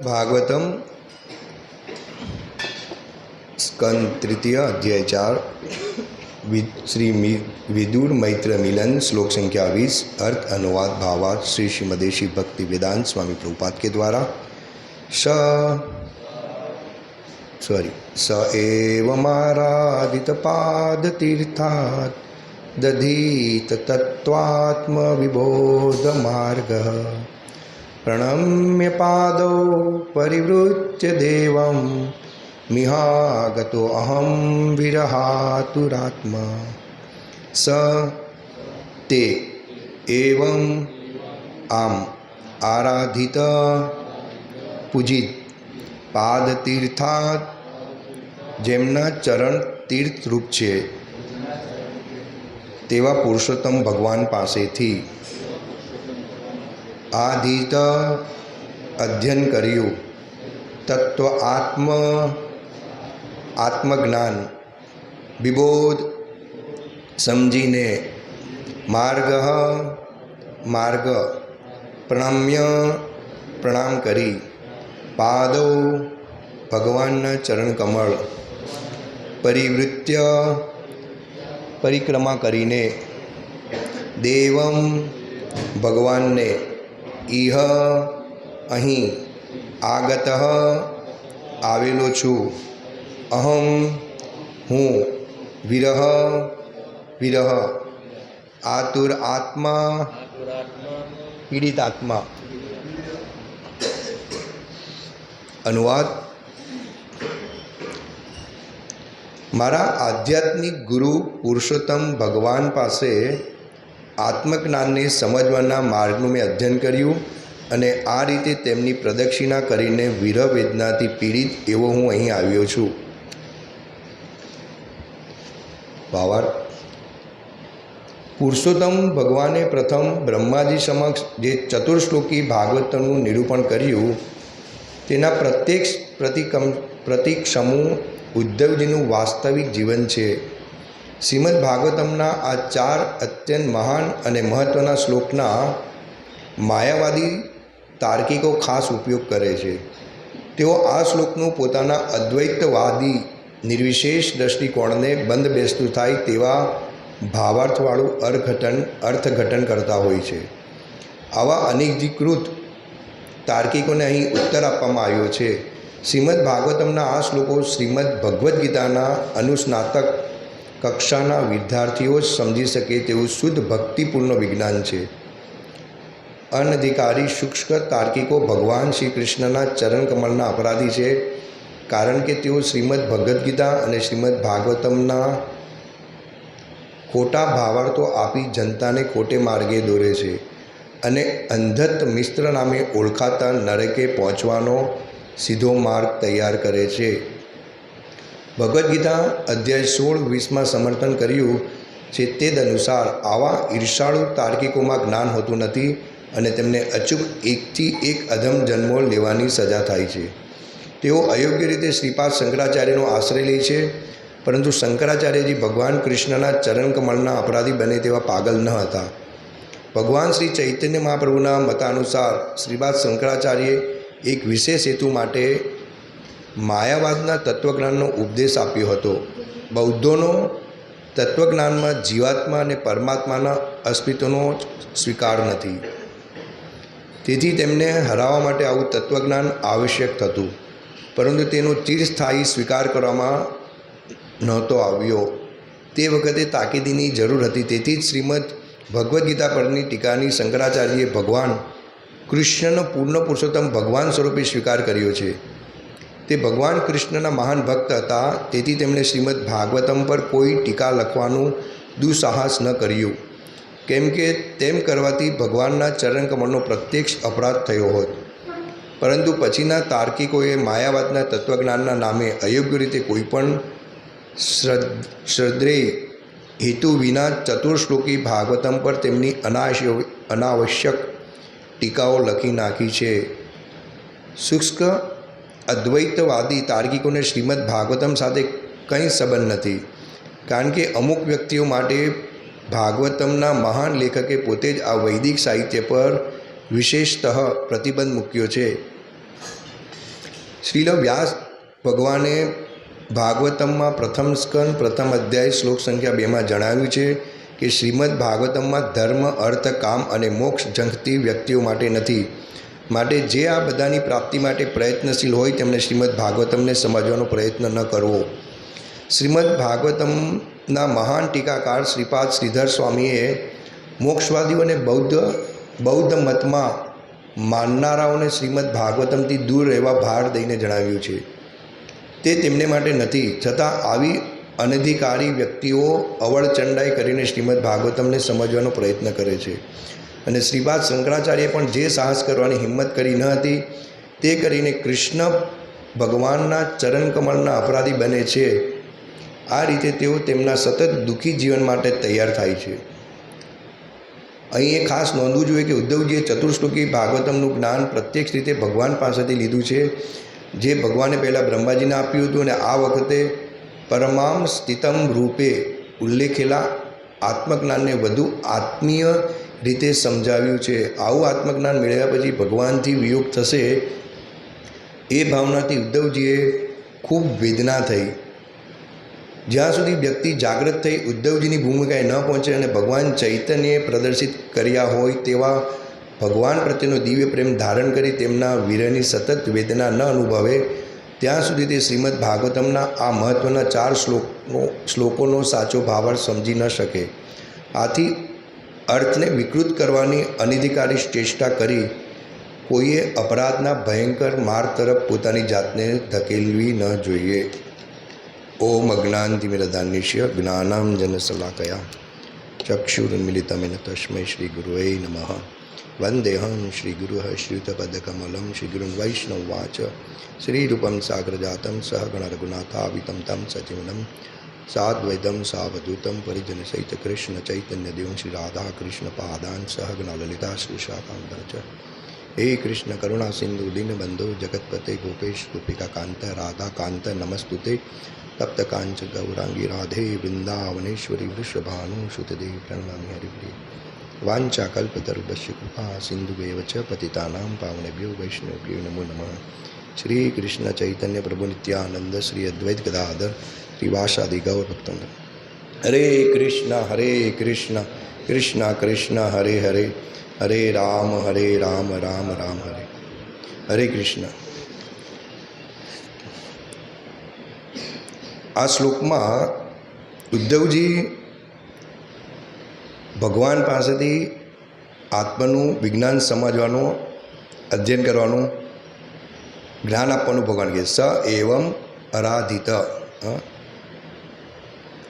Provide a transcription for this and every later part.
ભાગવતમ સ્કંદ તૃતીય અધ્યાય ચાર શ્રી વિદુર મૈત્ર મિલન શ્લોક સંખ્યા વીસ અર્થ અનુવાદ ભાવાર્થ શ્રી શ્રીમદેશી ભક્તિ વેદાંત સ્વામી પ્રભુપાદ કે દ્વારા સ સોરી સ એવ મારાધિત પાદ તીર્થાત દધીત તત્વાત્મ વિબોધ માર્ગ પ્રણમ્ય પાદો પરિવૃત્ય દેવમ મિહાગતો અહમ વિરહાતુરાત્મા સ તે એવમ આમ આરાધિત પૂજિત પાદતીર્થાત જેમના ચરણ તીર્થરૂપ છે, તેવા પુરુષોત્તમ ભગવાન પાસેથી આધિત અધ્યયન કર્યું. તત્વ આત્મ, આત્મજ્ઞાન, વિબોધ સમજીને માર્ગ માર્ગ પ્રણમ્ય, પ્રણામ કરી. પાદો ભગવાનના ચરણકમળ પરિવૃત્ય, પરિક્રમા કરીને દેવમ ભગવાનને ઇહ અહીં આગત આવેલો છું. અહમ હું વિરહ વિરહ. આતુર આત્મા, પીડિત આત્મા. અનુવાદ. મારા આધ્યાત્મિક ગુરુ પુરુષોત્તમ ભગવાન પાસે આત્મજ્ઞાનને સમજવાના માર્ગનું મેં અધ્યયન કર્યું અને આ રીતે તેમની પ્રદક્ષિણા કરીને વિરહ વેદનાથી પીડિત એવો હું અહીં આવ્યો છું. ભાવાર્થ પુરુષોત્તમ ભગવાને પ્રથમ બ્રહ્માજી સમક્ષ જે ચતુર્શ્લોકી ભાગવતનું નિરૂપણ કર્યું, તેના પ્રત્યેક પ્રતિકમ પ્રતિક સમૂહ ઉદ્ધવજીનું વાસ્તવિક જીવન છે. શ્રીમદ ભાગવતમના આ ચાર અત્યંત મહાન અને મહત્ત્વના શ્લોકના માયાવાદી તાર્કિકો ખાસ ઉપયોગ કરે છે. તેઓ આ શ્લોકનું પોતાના અદ્વૈતવાદી નિર્વિશેષ દૃષ્ટિકોણને બંધ બેસતું થાય તેવા ભાવાર્થવાળું અર્થઘટન અર્થઘટન કરતા હોય છે. આવા અનધિકૃત તાર્કિકોને અહીં ઉત્તર આપવામાં આવ્યો છે. શ્રીમદ ભાગવતમના આ શ્લોકો શ્રીમદ ભગવદ્ ગીતાના અનુસ્નાતક કક્ષાના વિદ્યાર્થીઓ જ સમજી શકે તેવું શુદ્ધ ભક્તિપૂર્ણ વિજ્ઞાન છે. અનધિકારી શુષ્ક તાર્કિકો ભગવાન શ્રી કૃષ્ણના ચરણકમળના અપરાધી છે, કારણ કે તેઓ શ્રીમદ ભગવદ્ ગીતા અને શ્રીમદ ભાગવતમના ખોટા ભાવાર્થો આપી જનતાને ખોટે માર્ગે દોરે છે અને અંધત મિસ્ત્ર નામે ઓળખાતા નરકે પહોંચવાનો સીધો માર્ગ તૈયાર કરે છે. ભગવદ્ ગીતા અધ્યાય સોળ, વીસમાં સમર્થન કર્યું છે તે અનુસાર આવા ઈર્ષાળુ તાર્કિકોમાં જ્ઞાન હોતું નથી અને તેમને અચૂક એકથી એક અધમ જન્મો લેવાની સજા થાય છે. તેઓ અયોગ્ય રીતે શ્રીપાદ શંકરાચાર્યનો આશ્રય લે છે, પરંતુ શંકરાચાર્યજી ભગવાન કૃષ્ણના ચરણ કમળના અપરાધી બને તેવા પાગલ ન હતા. ભગવાન શ્રી ચૈતન્ય મહાપ્રભુના મતાનુસાર શ્રીપાદ શંકરાચાર્યે એક વિશેષ હેતુ માટે માયાવાદના તત્વજ્ઞાનનો ઉપદેશ આપ્યો હતો. બૌદ્ધોનો તત્વજ્ઞાનમાં જીવાત્મા અને પરમાત્માના અસ્તિત્વનો સ્વીકાર નથી. તેથી તેમને હરાવવા માટે આવું તત્વજ્ઞાન આવશ્યક થતું પરંતુ તેનો ચિરસ્થાયી સ્વીકાર કરવામાં નહોતો આવ્યો. તે વખતે તાકીદીની જરૂર હતી. તેથી જ શ્રીમદ ભગવદ્ ગીતા પરની ટીકાની શંકરાચાર્યએ ભગવાન કૃષ્ણનો પૂર્ણ પુરુષોત્તમ ભગવાન સ્વરૂપે સ્વીકાર કર્યો છે. તે ભગવાન કૃષ્ણના મહાન ભક્ત હતા. તેથી તેમણે શ્રીમદ ભાગવતમ પર કોઈ ટીકા લખવાનું દુસાહસ ન કર્યું. કેમ કે તેમ કરવાથી ભગવાનના ચરણકમળનો પ્રત્યક્ષ અપરાધ થયો હોત. પરંતુ પછીના તાર્કિકોએ માયાવાદના તત્વજ્ઞાનના નામે અયોગ્ય રીતે કોઈપણ શ્રદ્ધ શ્રદ્ધેય હેતુ વિના ચતુર્શ્લોકી ભાગવતમ પર તેમની અનાશય, અનાવશ્યક ટીકાઓ લખી નાખી છે. શુષ્ક અદ્વૈતવાદી તાર્કિકોને શ્રીમદ ભાગવતમ સાથે કંઈ સંબંધ નથી. કારણ કે અમુક વ્યક્તિઓ માટે ભાગવતમના મહાન લેખકે પોતે જ આ વૈદિક સાહિત્ય પર વિશેષતઃ પ્રતિબંધ મૂક્યો છે. શ્રીલ વ્યાસ ભગવાને ભાગવતમમાં પ્રથમ સ્કંદ, પ્રથમ અધ્યાય શ્લોક સંખ્યા બેમાં જણાવ્યું છે કે શ્રીમદ ભાગવતમમાં ધર્મ, અર્થ, કામ અને મોક્ષ ઝંખતી વ્યક્તિઓ માટે નથી. માટે જે આ બધાની પ્રાપ્તિ માટે પ્રયત્નશીલ હોય તેમણે શ્રીમદ ભાગવતમને સમજવાનો પ્રયત્ન ન કરવો. શ્રીમદ ભાગવતમના મહાન ટીકાકાર શ્રીપાદ શ્રીધર સ્વામીએ મોક્ષવાદીઓને બૌદ્ધ બૌદ્ધ મતમાં માનનારાઓને શ્રીમદ ભાગવતમથી દૂર રહેવા ભાર દઈને જણાવ્યું છે. તે તેમને માટે નથી, છતાં આવી અનધિકારી વ્યક્તિઓ અવળચંડાઈ કરીને શ્રીમદ ભાગવતમને સમજવાનો પ્રયત્ન કરે છે. અને શ્રીપાદ શંકરાચાર્ય પણ જે સાહસ કરવાની હિંમત કરી ન હતી, તે કરીને કૃષ્ણ ભગવાનના ચરણકમળના અપરાધી બને છે. આ રીતે તેઓ તેમના સતત દુઃખી જીવન માટે તૈયાર થાય છે. અહીં એ ખાસ નોંધવું જોઈએ કે ઉદ્ધવજીએ ચતુર્શ્લોકી ભાગવતમનું જ્ઞાન પ્રત્યક્ષ રીતે ભગવાન પાસેથી લીધું છે, જે ભગવાને પહેલાં બ્રહ્માજીને આપ્યું હતું અને આ વખતે પરમામ સ્થિતમ રૂપે ઉલ્લેખેલા આત્મજ્ઞાનને વધુ આત્મીય રીતે સમજાવ્યું છે. આવું આત્મજ્ઞાન મેળવ્યા પછી ભગવાનથી વિયોગ થશે એ ભાવનાથી ઉદ્ધવજીએ ખૂબ વેદના થઈ. જ્યાં સુધી વ્યક્તિ જાગૃત થઈ ઉદ્ધવજીની ભૂમિકાએ ન પહોંચે અને ભગવાન ચૈતન્યએ પ્રદર્શિત કર્યા હોય તેવા ભગવાન પ્રત્યેનો દિવ્ય પ્રેમ ધારણ કરી તેમના વીરની સતત વેદના ન અનુભવે, ત્યાં સુધી તે શ્રીમદ ભાગવતમના આ મહત્ત્વના ચાર શ્લોકનો શ્લોકોનો સાચો ભાવાર્થ સમજી ન શકે. આથી અર્થને વિકૃત કરવાની અનધિકારી ચેષ્ટા કરી કોઈએ અપરાધના ભયંકર માર્ગ તરફ પોતાની જાતને ધકેલવી ન જોઈએ. ઓમ અજ્ઞાનતિમિરદાનિશ્ય જ્ઞાનાંજન શલાકયા ચક્ષુર્મિલિતમિન તસ્મૈ શ્રી ગુરુવે નમઃ. વંદેહં શ્રી ગુરુઃ શ્રુતપદકમલમ શ્રી ગુરુન વૈષ્ણવવાચ શ્રીરૂપમ સાગરજાતમ સહ ગણરઘુનાથાવિતમ તમ સજીવનમ સાદ્વૈતમ સાવધૂતમ પરિજન સહિત કૃષ્ણ ચૈતન્ય દેવ શ્રી રાધા કૃષ્ણ પાદાન સહગણ લલિતા શ્રી શાકાંત ચ હે કૃષ્ણ કરુણા સિંધુ દીનબંધુ જગતપતે ગોપેશ ગોપિકા કાંત રાધા કાંત નમસ્તુતે તપ્ત કાંચ ગૌરાંગી રાધે વૃંદાવનેશ્વરી વૃષભાનુ સુતદેવ પ્રણમામી હરિપ્રિય વાંચા કલ્પતરુભ્ય કૃપા સિંધુવેવ ચ પતિતાનામ પાવનેભ્યો વૈષ્ણવ્યો નમો નમઃ શ્રી કૃષ્ણ ચૈતન્ય પ્રભુ નિત્યાનંદ શ્રી અદ્વૈત ગદાધર શ્રીવાસાદિ ગૌર ભક્તંગ હરે કૃષ્ણ હરે કૃષ્ણ કૃષ્ણ કૃષ્ણ, હરે હરે હરે રામ હરે રામ રામ રામ, હરે. હરે કૃષ્ણ. આ શ્લોકમાં ઉદ્ધવજી ભગવાન પાસેથી આત્માનું વિજ્ઞાન સમજવાનું, અધ્યયન કરવાનું, જ્ઞાન આપવાનું ભગવાન કહે સ એવમ અરાધિત.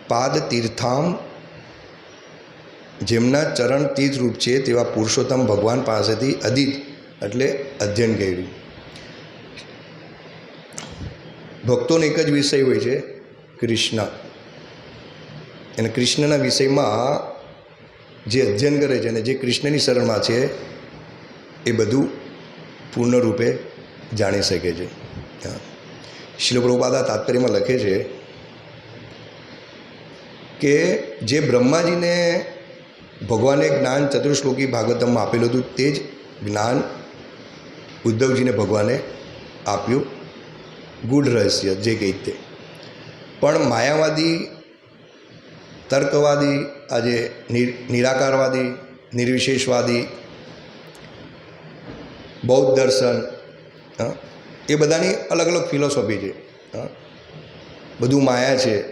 પાદ તીર્થામ જેમના ચરણ તીર્થરૂપ છે તેવા પુરુષોત્તમ ભગવાન પાસેથી અદિત એટલે અધ્યયન કર્યું. ભક્તોનો એક જ વિષય હોય છે, કૃષ્ણ. અને કૃષ્ણના વિષયમાં જે અધ્યયન કરે છે અને જે કૃષ્ણની શરણમાં છે એ બધું પૂર્ણરૂપે જાણી શકે છે. હા. શિલ પ્રભુપાદા તાત્પર્યમાં લખે છે કે જે બ્રહ્માજીને ભગવાને જ્ઞાન ચતુર્શ્લોકી ભાગવતમમાં આપેલું હતું, તે જ જ્ઞાન ઉદ્ધવજીને ભગવાને આપ્યું. ગુઢ રહસ્ય, જે કંઈ તે. પણ માયાવાદી, તર્કવાદી, આજે નિરાકારવાદી, નિર્વિશેષવાદી, બૌદ્ધ દર્શન એ બધાની અલગ અલગ ફિલોસોફી છે. બધું માયા છે.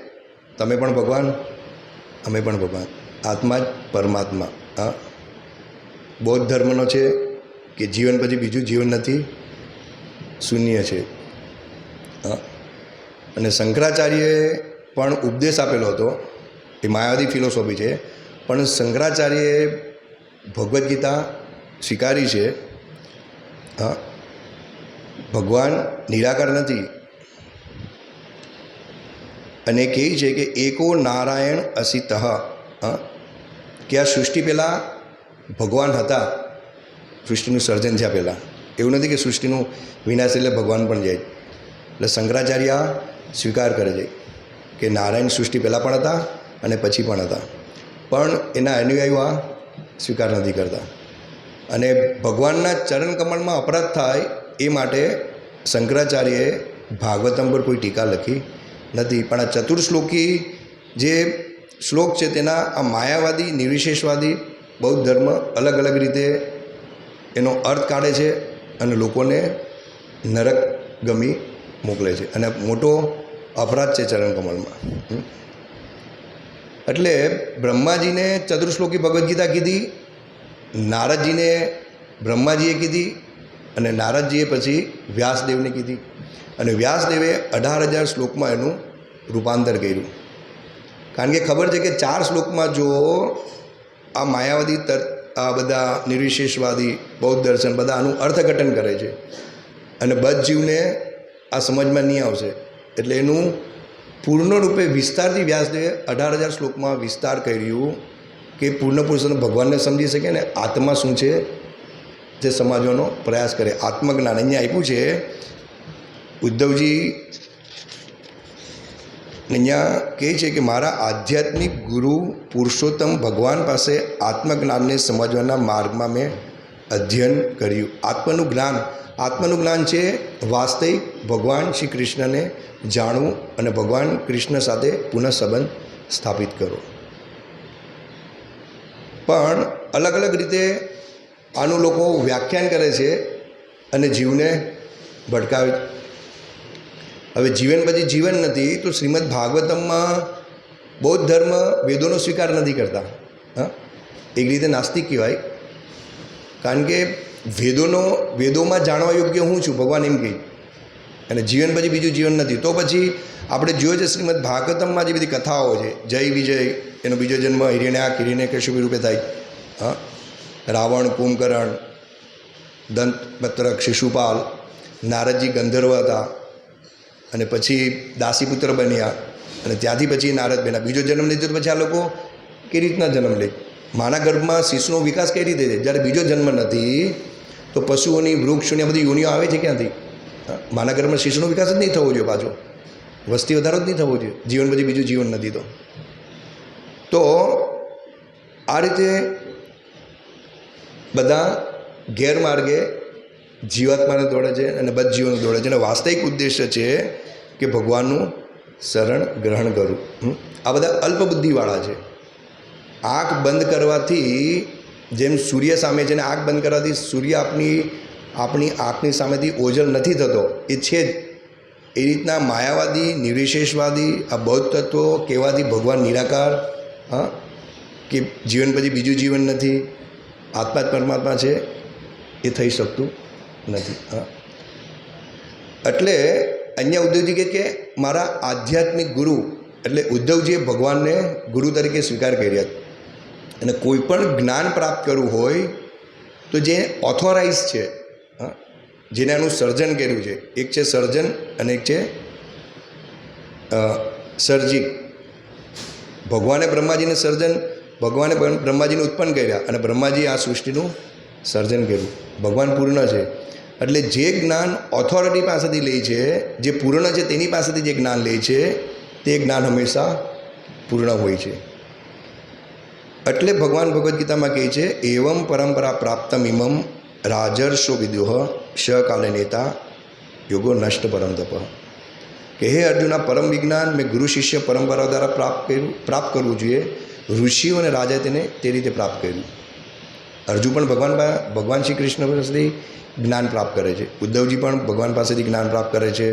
તમે પણ ભગવાન અમે પણ ભગવાન, આત્મા જ પરમાત્મા, હા. બૌદ્ધ ધર્મનો છે કે જીવન પછી બીજું જીવન નથી, શૂન્ય છે, હા. અને શંકરાચાર્યએ પણ ઉપદેશ આપેલો હતો, એ માયાવાદી ફિલોસોફી છે, પણ શંકરાચાર્યએ ભગવદ્ ગીતા સ્વીકારી છે, હા. ભગવાન નિરાકાર નથી અને કહે છે કે એકો નારાયણ અસિતઃ કે આ સૃષ્ટિ પહેલાં ભગવાન હતા. સૃષ્ટિનું સર્જન થયા પહેલાં એવું નથી કે સૃષ્ટિનું વિનાશ એટલે ભગવાન પણ જાય. એટલે શંકરાચાર્ય સ્વીકાર કરે છે કે નારાયણ સૃષ્ટિ પહેલાં પણ હતા અને પછી પણ હતા. પણ એના અનુયાયીઓ આ સ્વીકાર નથી કરતા. અને ભગવાનના ચરણ કમળમાં અપરાધ થાય એ માટે શંકરાચાર્યએ ભાગવતમ પર કોઈ ટીકા લખી નથી. પણ આ ચતુર્શ્લોકી જે શ્લોક છે તેના આ માયાવાદી, નિર્વિશેષવાદી, બૌદ્ધ ધર્મ અલગ અલગ રીતે એનો અર્થ કાઢે છે અને લોકોને નરક ગમી મોકલે છે. અને મોટો અપરાધ છે ચરણકમલમાં. એટલે બ્રહ્માજીને ચતુર્શ્લોકી ભગવદ્ ગીતા કીધી, નારદજીને બ્રહ્માજીએ કીધી અને નારદજીએ પછી વ્યાસદેવને કીધી. અને વ્યાસદેવે અઢાર હજાર શ્લોકમાં એનું રૂપાંતર કર્યું. કારણ કે ખબર છે કે ચાર શ્લોકમાં જો આ માયાવાદી તર, આ બધા નિર્વિશેષવાદી, બૌદ્ધ દર્શન બધા આનું અર્થઘટન કરે છે અને બધ જીવને આ સમજમાં નહીં આવશે. એટલે એનું પૂર્ણરૂપે વિસ્તારથી વ્યાસદેવે અઢાર હજાર શ્લોકમાં વિસ્તાર કર્યું કે પૂર્ણ પુરુષોને ભગવાનને સમજી શકે ને આત્મા શું છે? તે સમજવાનો પ્રયાસ કરે. આત્મજ્ઞાન. અહીંયા આપ્યું છે ઉદ્ધવજી અહીંયા કહે છે કે મારા આધ્યાત્મિક ગુરુ પુરુષોત્તમ ભગવાન પાસે આત્મજ્ઞાનને સમજવાના માર્ગમાં મેં અધ્યયન કર્યું. આત્મનું જ્ઞાન આત્મનું જ્ઞાન છે વાસ્તવિક ભગવાન શ્રી કૃષ્ણને જાણવું અને ભગવાન કૃષ્ણ સાથે પુનઃ સંબંધ સ્થાપિત કરો પણ અલગ અલગ રીતે આનું લોકો વ્યાખ્યાન કરે છે અને જીવને ભટકાવે હવે જીવન પછી જીવન નથી, તો શ્રીમદ ભાગવતમમાં બૌદ્ધ ધર્મ વેદોનો સ્વીકાર નથી કરતા. હા? એક રીતે નાસ્તિક કહેવાય. કારણ કે વેદોનો, વેદોમાં જાણવા યોગ્ય હું છું, ભગવાન એમ કહે. અને જીવન પછી બીજું જીવન નથી. તો પછી આપણે જોઈએ છે શ્રીમદ ભાગવતમમાં જે બધી કથાઓ છે, જય વિજય, એનો બીજો જન્મ હિરણ્યાક હિરણ્યકશ્યપી રૂપે થાય. હા? રાવણ, કુંભકર્ણ, દંતપત્રક, શિશુપાલ, નારદજી ગંધર્વ હતા. અને પછી દાસીપુત્ર બન્યા અને ત્યાંથી પછી નારદ બન્યા. બીજો જન્મ લીધો તો પછી આ લોકો કઈ રીતના જન્મ લે? માના ગર્ભમાં શિશુનો વિકાસ કઈ રીતે છે? જ્યારે બીજો જન્મ નથી, તો પશુઓની, વૃક્ષોની આ બધી યોનિઓ આવે છે ક્યાંથી? માના ગર્ભમાં શિશુનો વિકાસ જ નહીં થવો જોઈએ પાછો. વસ્તી વધારો જ નહીં થવો જોઈએ. જીવન પછી બીજું જીવન નથી તો. તો આ રીતે બધા ગેરમાર્ગે જીવાત્માને દોડે છે અને બધ જીવોને દોડે છે. અને વાસ્તવિક ઉદ્દેશ્ય છે કે ભગવાનનું શરણ ગ્રહણ કરવું? આ બધા અલ્પબુદ્ધિવાળા છે. આંખ બંધ કરવાથી જેમ સૂર્ય સામે છે ને આંખ બંધ કરવાથી સૂર્ય આપણી આપણી આંખની સામેથી ઓજલ નથી થતો. એ છે જ. એ રીતના માયાવાદી, નિર્વિશેષવાદી, આ બૌદ્ધ તત્વો કહેવાથી ભગવાન નિરાકાર, હા? કે જીવન પછી બીજું જીવન નથી. આત્મા જ પરમાત્મા છે. એ થઈ શકતું નથી. હા. એટલે અહીંયા ઉદ્ધવજી કે મારા આધ્યાત્મિક ગુરુ, એટલે ઉદ્ધવજીએ ભગવાનને ગુરુ તરીકે સ્વીકાર કર્યા. અને કોઈ પણ જ્ઞાન પ્રાપ્ત કરવું હોય તો જે ઓથોરાઇઝ છે જેને એનું સર્જન કર્યું છે. એક છે સર્જન અને એક છે સર્જિક ભગવાને બ્રહ્માજીને સર્જન, ભગવાને બ્રહ્મ- બ્રહ્માજીને ઉત્પન્ન કર્યા અને બ્રહ્માજીએ આ સૃષ્ટિનું સર્જન કર્યું. ભગવાન પૂર્ણ છે. એટલે જે જ્ઞાન ઓથોરિટી પાસેથી લે છે, જે પૂર્ણ છે તેની પાસેથી જે જ્ઞાન લે છે, તે જ્ઞાન હંમેશા પૂર્ણ હોય છે. એટલે ભગવાન ભગવદ્ ગીતામાં કહે છે, એવમ પરંપરા પ્રાપ્તમ ઇમમ રાજર્ષો વિદુહ સકાલે નેતા યોગો નષ્ટ પરમ તપ કે હે અર્જુના, પરમ વિજ્ઞાન મેં ગુરુ શિષ્ય પરંપરા દ્વારા પ્રાપ્ત કર્યું, પ્રાપ્ત કરવું જોઈએ. ઋષિઓ અને રાજાએ તેને તે રીતે પ્રાપ્ત કર્યું. અર્જુન પણ ભગવાન ભગવાન શ્રી કૃષ્ણ પાસેથી જ્ઞાન પ્રાપ્ત કરે છે. ઉદ્ધવજી પણ ભગવાન પાસેથી જ્ઞાન પ્રાપ્ત કરે છે.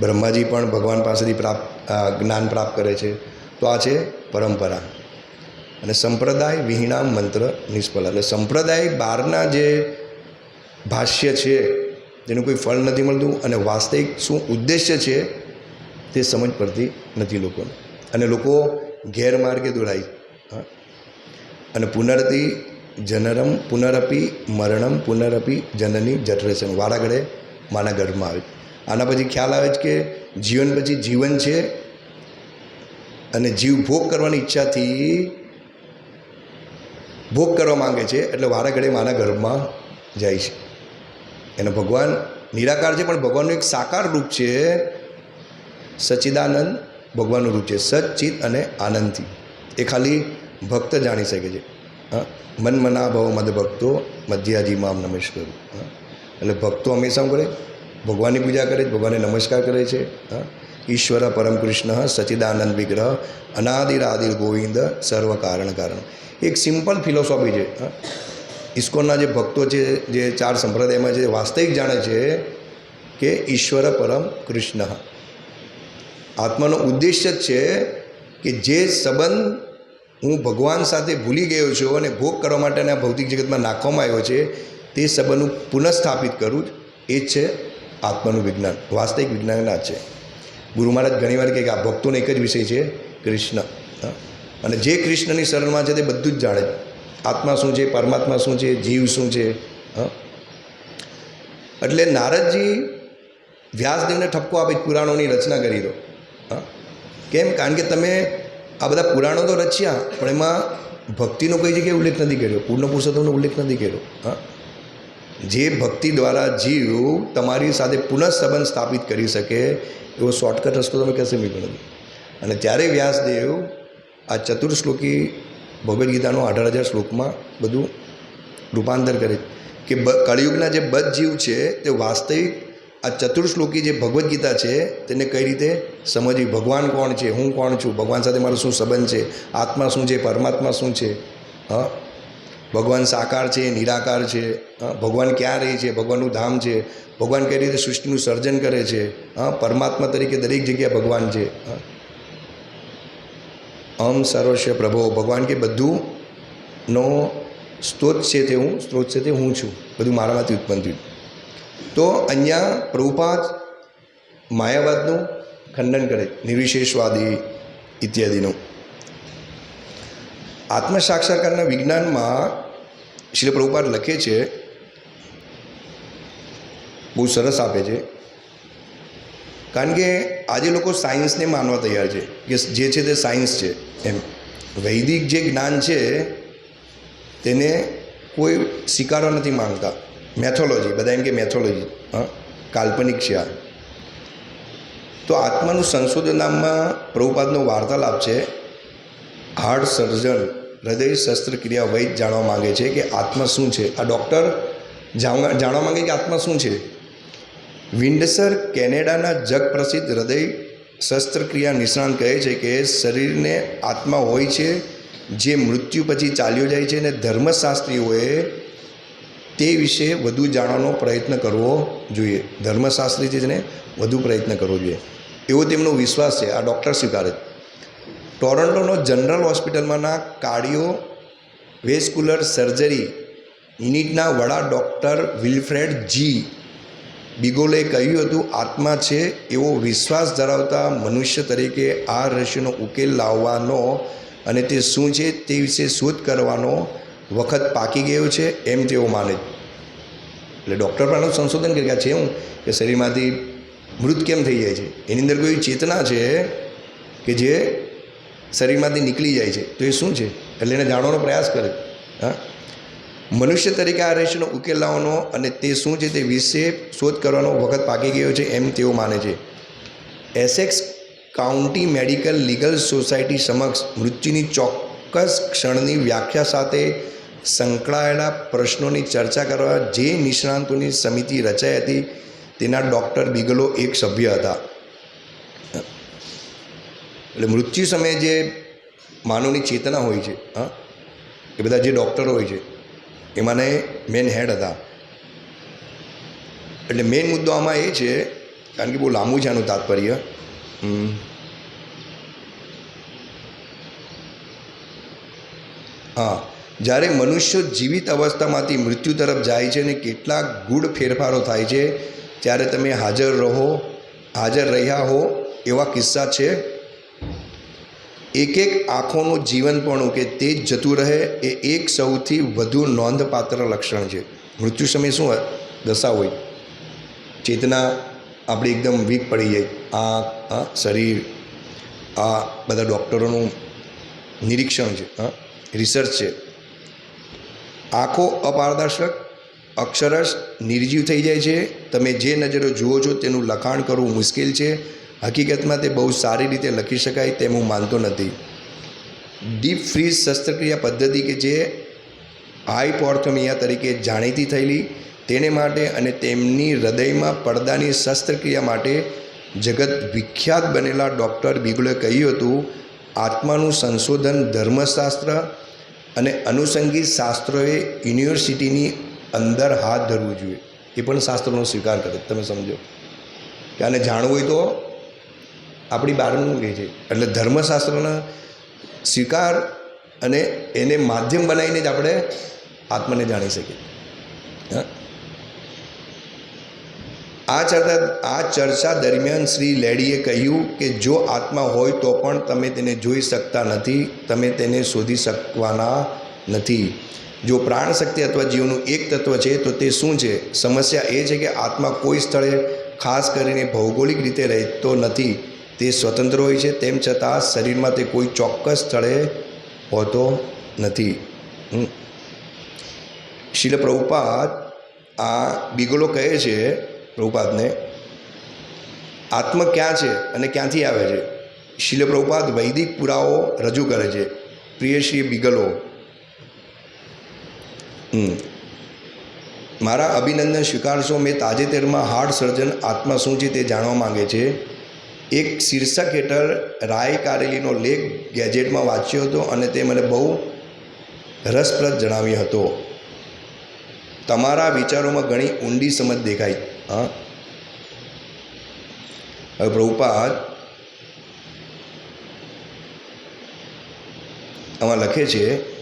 બ્રહ્માજી પણ ભગવાન પાસેથી પ્રાપ્ત જ્ઞાન પ્રાપ્ત કરે છે. તો આ છે પરંપરા. અને સંપ્રદાય વિહીણા મંત્ર નિષ્ફળ. એટલે સંપ્રદાય બહારના જે ભાષ્ય છે જેનું કોઈ ફળ નથી મળતું અને વાસ્તવિક શું ઉદ્દેશ્ય છે, તે સમજ પડતી નથી લોકોને. અને લોકો ગેરમાર્ગે દોરાય અને પુનરતિ જનરમ પુનરપી, મરણમ પુનરપી, જનની જઠરેશન વારાઘડે માના ગર્ભમાં આવે. આના પછી ખ્યાલ આવે છે કે જીવન પછી જીવન છે અને જીવ ભોગ કરવાની ઈચ્છાથી ભોગ કરવા માંગે છે એટલે વારાઘડે માના ગર્ભમાં જાય છે. એનો ભગવાન નિરાકાર છે, પણ ભગવાનનું એક સાકાર રૂપ છે. સચ્ચિદાનંદ ભગવાનનું રૂપ છે. સચ્ચિત અને આનંદથી. એ ખાલી ભક્ત જાણી શકે છે. હા? મન મના ભવ મદ ભક્તો મધ્યાજી મામ નમસ્કાર. એટલે ભક્તો હંમેશા શું કરે? ભગવાનની પૂજા કરે છે, ભગવાનને નમસ્કાર કરે છે ઈશ્વર પરમ કૃષ્ણ સચિદાનંદ વિગ્રહ અનાદિરાદિર ગોવિંદ સર્વ કારણ કારણ. એક સિમ્પલ ફિલોસોફી છે ઇસ્કોનના જે ભક્તો છે, જે ચાર સંપ્રદાયમાં છે, વાસ્તવિક જાણે છે કે ઈશ્વર પરમ કૃષ્ણ. આત્માનો ઉદ્દેશ્ય જ છે કે જે સંબંધ હું ભગવાન સાથે ભૂલી ગયો છું અને ભોગ કરવા માટેના ભૌતિક જગતમાં નાખવામાં આવ્યો છે, તે સંબંધનું પુનઃસ્થાપિત કરું એ જ છે આત્માનું વિજ્ઞાન, વાસ્તવિક વિજ્ઞાન આ છે. ગુરુ મહારાજ ઘણીવાર કહે કે આ ભક્તોનો એક જ વિષય છે, કૃષ્ણ. અને જે કૃષ્ણની શરણમાં છે તે બધું જ જાણે આત્મા શું છે, પરમાત્મા શું છે, જીવ શું છે, હા? એટલે નારદજી વ્યાસદેવને ઠપકો આપી પુરાણોની રચના કરી દો. કેમ? કારણ કે તમે આ બધા પુરાણો તો રચ્યા, પણ એમાં ભક્તિનો કઈ જગ્યાએ ઉલ્લેખ નથી કર્યો. પૂર્ણ પુરુષોત્તમનો ઉલ્લેખ નથી કર્યો. હા? જે ભક્તિ દ્વારા જીવ તમારી સાથે પુનઃ સંબંધ સ્થાપિત કરી શકે, એવો શોર્ટકટ રસ્તો તમે મૂક્યો નથી અને ત્યારે વ્યાસદેવ આ ચતુર્શ્લોકી ભગવદ્ ગીતાનો અઢાર હજાર શ્લોકમાં બધું રૂપાંતર કરે કે કળિયુગના જે બધ જીવ છે, તે વાસ્તવિક આ ચતુર્શ્લોકી જે ભગવદ્ ગીતા છે, તેને કઈ રીતે સમજવી? ભગવાન કોણ છે? હું કોણ છું? ભગવાન સાથે મારો શું સંબંધ છે? આત્મા શું છે? પરમાત્મા શું છે? હા? ભગવાન સાકાર છે, નિરાકાર છે? હં? ભગવાન ક્યાં રહે છે? ભગવાનનું ધામ છે? ભગવાન કઈ રીતે સૃષ્ટિનું સર્જન કરે છે? હા? પરમાત્મા તરીકે દરેક જગ્યાએ ભગવાન છે. અમ સર્વસ્વ પ્રભો. ભગવાન કે બધુંનો સ્ત્રોત છે તે હું, સ્ત્રોત છે તે હું છું. બધું મારામાંથી ઉત્પન્ન થયું. તો અહીંયા પ્રભુપાદ માયાવાદનું ખંડન કરે, નિર્વિશેષવાદી ઇત્યાદિનું. આત્મ સાક્ષાત્કારના વિજ્ઞાનમાં શ્રી પ્રભુપાદ લખે છે, બહુ સરસ આપે છે, કારણ કે આજે લોકો સાયન્સને માનવા તૈયાર છે, કે જે છે તે સાયન્સ છે, એમ. વૈદિક જે જ્ઞાન છે, તેને કોઈ સ્વીકારવા નથી માંગતા. મેથોલોજી બધા એમ કે મેથોલોજી હા? કાલ્પનિક છે આ. તો આત્માનું સંશોધન નામમાં પ્રભુપાદનો વાર્તાલાપ છે હાર્ટ સર્જન, હૃદય શસ્ત્રક્રિયા વૈદ જાણવા માંગે છે કે આત્મા શું છે? આ ડૉક્ટર જાણવા માગે કે આત્મા શું છે? વિન્ડસર કેનેડાના જગ પ્રસિદ્ધ હૃદય શસ્ત્રક્રિયા નિષ્ણાંત કહે છે કે શરીરને આત્મા હોય છે, જે મૃત્યુ પછી ચાલ્યો જાય છે અને ધર્મશાસ્ત્રીઓએ તે વિશે વધુ જાણવાનો પ્રયત્ન કરવો જોઈએ. ધર્મશાસ્ત્રી છે તેને વધુ પ્રયત્ન કરવો જોઈએ. એવો તેમનો વિશ્વાસ છે, આ ડૉક્ટર સ્વીકારે ટોરન્ટોનો જનરલ હોસ્પિટલમાંના કાર્ડિયો વેસ્ક્યુલર સર્જરી યુનિટના વડા ડૉક્ટર વિલ્ફ્રેડ જી બિગોલે કહ્યું હતું, આત્મા છે એવો વિશ્વાસ ધરાવતા મનુષ્ય તરીકે આ રહસ્યનો ઉકેલ લાવવાનો અને તે શું છે તે વિશે શોધ કરવાનો વખત પાકી ગયો છે એમ તેઓ માને. એટલે ડૉક્ટર પણ સંશોધન કરી છે હું કે શરીરમાંથી મૃત કેમ થઈ જાય છે? એની અંદર કોઈ ચેતના છે કે જે શરીરમાંથી નીકળી જાય છે? તો એ શું છે? એટલે એને જાણવાનો પ્રયાસ કરે. હા? મનુષ્ય તરીકે આ રહેશેનો ઉકેલ લાવવાનો અને તે શું છે તે વિશે શોધ કરવાનો વખત પાકી ગયો છે એમ તેઓ માને છે. Essex county medical legal society સમક્ષ મૃત્યુની ચોક્કસ ક્ષણની વ્યાખ્યા સાથે સંકળાયેલા પ્રશ્નોની ચર્ચા કરવા જે નિષ્ણાંતોની સમિતિ રચાઈ હતી, તેના ડૉક્ટર બિગલો એક સભ્ય હતા. એટલે મૃત્યુ સમયે જે માનવની ચેતના હોય છે, હા, એ બધા જે ડૉક્ટરો હોય છે એમાંને મેન હેડ હતા. એટલે મેઇન મુદ્દો આમાં એ છે, કારણ કે બહુ લાંબુ છે આનું તાત્પર્ય. હા. જ્યારે મનુષ્ય જીવિત અવસ્થામાંથી મૃત્યુ તરફ જાય છે અને કેટલાક ગૂઢ ફેરફારો થાય છે, ત્યારે તમે હાજર રહો, હાજર રહ્યા હો, એવા કિસ્સા છે. એક એક આંખોનું જીવનપણું કે તે જ જતું રહે એ એક સૌથી વધુ નોંધપાત્ર લક્ષણ છે. મૃત્યુ સમયે શું દશા હોય? ચેતના આપણી એકદમ વીક પડી જાય. આંખ શરીર, આ બધા ડૉક્ટરોનું નિરીક્ષણ છે, હા, રિસર્ચ છે. આંખો અપારદર્શક અક્ષરશ નિર્જીવ થઈ જાય છે. તમે જે નજરો જુઓ છો તેનું લખાણ કરવું મુશ્કેલ છે. હકીકતમાં તે બહુ સારી રીતે લખી શકાય તેમ હું માનતો નથી. ડીપ ફ્રીઝ શસ્ત્રક્રિયા પદ્ધતિ કે જે હાઈપોર્થમિયા તરીકે જાણીતી થયેલી, તેને માટે અને તેમની હૃદયમાં પડદાની શસ્ત્રક્રિયા માટે જગત વિખ્યાત બનેલા ડૉક્ટર બિગુલે કહ્યું હતું, આત્માનું સંશોધન ધર્મશાસ્ત્ર અને અનુષંગિક શાસ્ત્રોએ યુનિવર્સિટીની અંદર હાથ ધરવું જોઈએ. એ પણ શાસ્ત્રોનો સ્વીકાર કરે, તમે સમજો. કે આને જાણવું હોય તો આપણી બારનું કહે છે. એટલે ધર્મશાસ્ત્રના સ્વીકાર અને એને માધ્યમ બનાવીને જ આપણે આત્માને જાણી શકીએ. આ ચર્ચા આ ચર્ચા દરમિયાન શ્રી લેડીએ કહ્યું કે જો આત્મા હોય તો પણ તમે તેને જોઈ શકતા નથી, તમે તેને શોધી શકવાના નથી. જો પ્રાણ શક્તિ અથવા જીવનું એક તત્વ છે, તો તે શું છે? સમસ્યા એ છે કે આત્મા કોઈ સ્થળે ખાસ કરીને ભૌગોલિક રીતે રહેતો નથી. તે સ્વતંત્ર હોય છે, તેમ છતાં શરીરમાં તે કોઈ ચોક્કસ સ્થળે હોતો નથી. શિલ પ્રભુપાદ આ બિગલો કહે છે પ્રભુપાદને, આત્મ ક્યાં છે અને ક્યાંથી આવે છે? શીલ પ્રભુપાદ વૈદિક પુરાવો રજૂ કરે છે. પ્રિયશ્રી બિગલો. મારા અભિનંદન સ્વીકારશો. મેં તાજેતરમાં હાર્ટ સર્જન આત્મા શું છે તે જાણવા માંગે છે. એક શીર્ષક હેઠળ રાય કારેલીનો લેખ ગેજેટમાં વાંચ્યો હતો અને તે મને બહુ રસપ્રદ જણાવ્યો હતો. તમારા વિચારોમાં ઘણી ઊંડી સમજ દેખાય. હા હવે પ્રભુપાદ આમાં લખે છે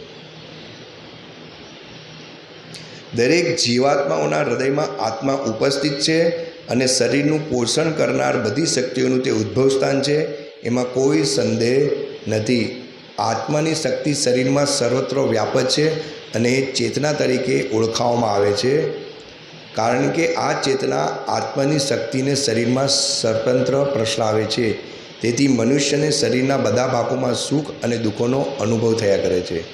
દરેક જીવાત્માઓના હૃદયમાં આત્મા ઉપસ્થિત છે અને શરીરનું પોષણ કરનાર બધી શક્તિઓનું તે ઉદ્ભવ સ્થાન છે. એમાં કોઈ સંદેહ નથી. આત્માની શક્તિ શરીરમાં સર્વત્ર વ્યાપક છે અને ચેતના તરીકે ઓળખાવવામાં આવે છે. કારણ કે આ ચેતના આત્માની શક્તિને શરીરમાં સ્વતંત્ર પ્રસરાવે છે. તેથી મનુષ્યને શરીરના બધા ભાગોમાં સુખ અને દુઃખોનો અનુભવ થયા કરે છે.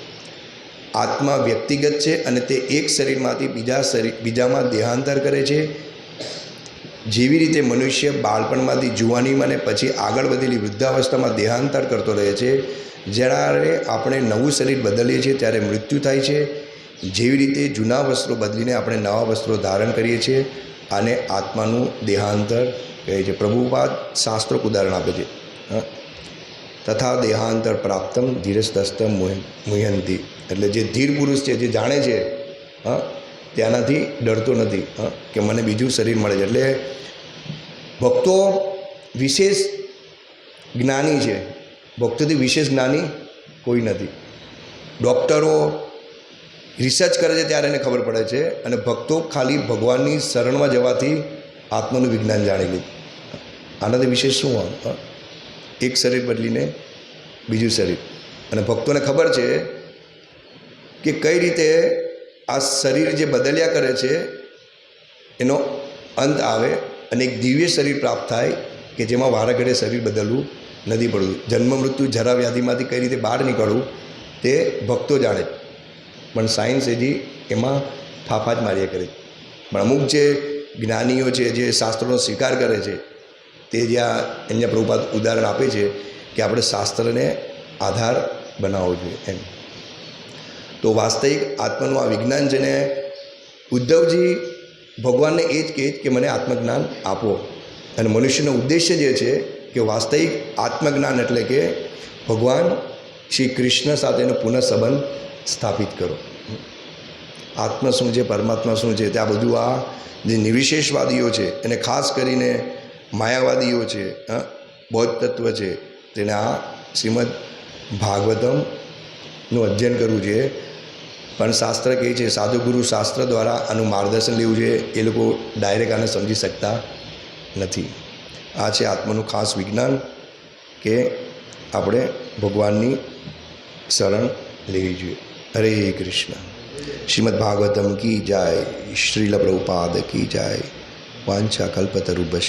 આત્મા વ્યક્તિગત છે અને તે એક શરીરમાંથી બીજા શરીર બીજામાં દેહાંતર કરે છે. જેવી રીતે મનુષ્ય બાળપણમાંથી જુવાનીમાં અને પછી આગળ વધેલી વૃદ્ધાવસ્થામાં દેહાંતર કરતો રહે છે. જ્યારે આપણે નવું શરીર બદલીએ છીએ ત્યારે મૃત્યુ થાય છે. જેવી રીતે જૂના વસ્ત્રો બદલીને આપણે નવા વસ્ત્રો ધારણ કરીએ છીએ આને આત્માનું દેહાંતર કહે છે. પ્રભુપાદ શાસ્ત્રોક ઉદાહરણ આપે છે. તથા દેહાંતર પ્રાપ્તમ ધીરસ્તસ્ત મુહ્યંતી. એટલે જે ધીર પુરુષ છે, જે જાણે છે, હા, ત્યાંનાથી ડરતો નથી, હા, કે મને બીજું શરીર મળે છે. એટલે ભક્તો વિશેષ જ્ઞાની છે. ભક્તોથી વિશેષ જ્ઞાની કોઈ નથી. ડૉક્ટરો રિસર્ચ કરે છે ત્યારે એને ખબર પડે છે અને ભક્તો ખાલી ભગવાનની શરણમાં જવાથી આત્માનું વિજ્ઞાન જાણી લીધું આનાથી વિશેષ શું હોય? એક શરીર બદલીને બીજું શરીર. અને ભક્તોને ખબર છે કે કઈ રીતે આ શરીર જે બદલ્યા કરે છે, એનો અંત આવે અને એક દિવ્ય શરીર પ્રાપ્ત થાય કે જેમાં વારાઘડે શરીર બદલવું નથી પડતું. જન્મ, મૃત્યુ, જરા, વ્યાધિમાંથી કઈ રીતે બહાર નીકળવું તે ભક્તો જાણે. પણ સાયન્સ હજી એમાં ફાફા જ માર્યા કરે. પણ અમુક જે જ્ઞાનીઓ છે, જે શાસ્ત્રોનો સ્વીકાર કરે છે, તે જ્યાં એમને પ્રભુપાદ ઉદાહરણ આપે છે કે આપણે શાસ્ત્રને આધાર બનાવવો જોઈએ એમ તો વાસ્તવિક આત્માનું આ વિજ્ઞાન જેને ઉદ્ધવજી ભગવાનને એ જ કહે કે મને આત્મજ્ઞાન આપો અને મનુષ્યનો ઉદ્દેશ્ય જે છે કે વાસ્તવિક આત્મજ્ઞાન એટલે કે ભગવાન શ્રી કૃષ્ણ સાથેનો પુનઃ સંબંધ સ્થાપિત કરો. આત્મા શું છે, પરમાત્મા શું છે ત્યાં બધું આ જે નિવિશેષવાદીઓ છે, એને ખાસ કરીને માયાવાદીઓ છે બૌદ્ધ તત્વ છે, તેને આ શ્રીમદ ભાગવતમનું અધ્યયન કરવું જોઈએ પણ શાસ્ત્ર કહે છે સાધુગુરુ શાસ્ત્ર દ્વારા આનું માર્ગદર્શન લેવું જોઈએ એ લોકો ડાયરેક્ટ આને સમજી શકતા નથી. આ છે આત્માનું ખાસ વિજ્ઞાન કે આપણે ભગવાનની શરણ લેવી જોઈએ. હરે કૃષ્ણ શ્રીમદ ભાગવતમ કી જાય શ્રીલ પ્રભુપાદ કી જાય વાંછા કલ્પતરુભ્ય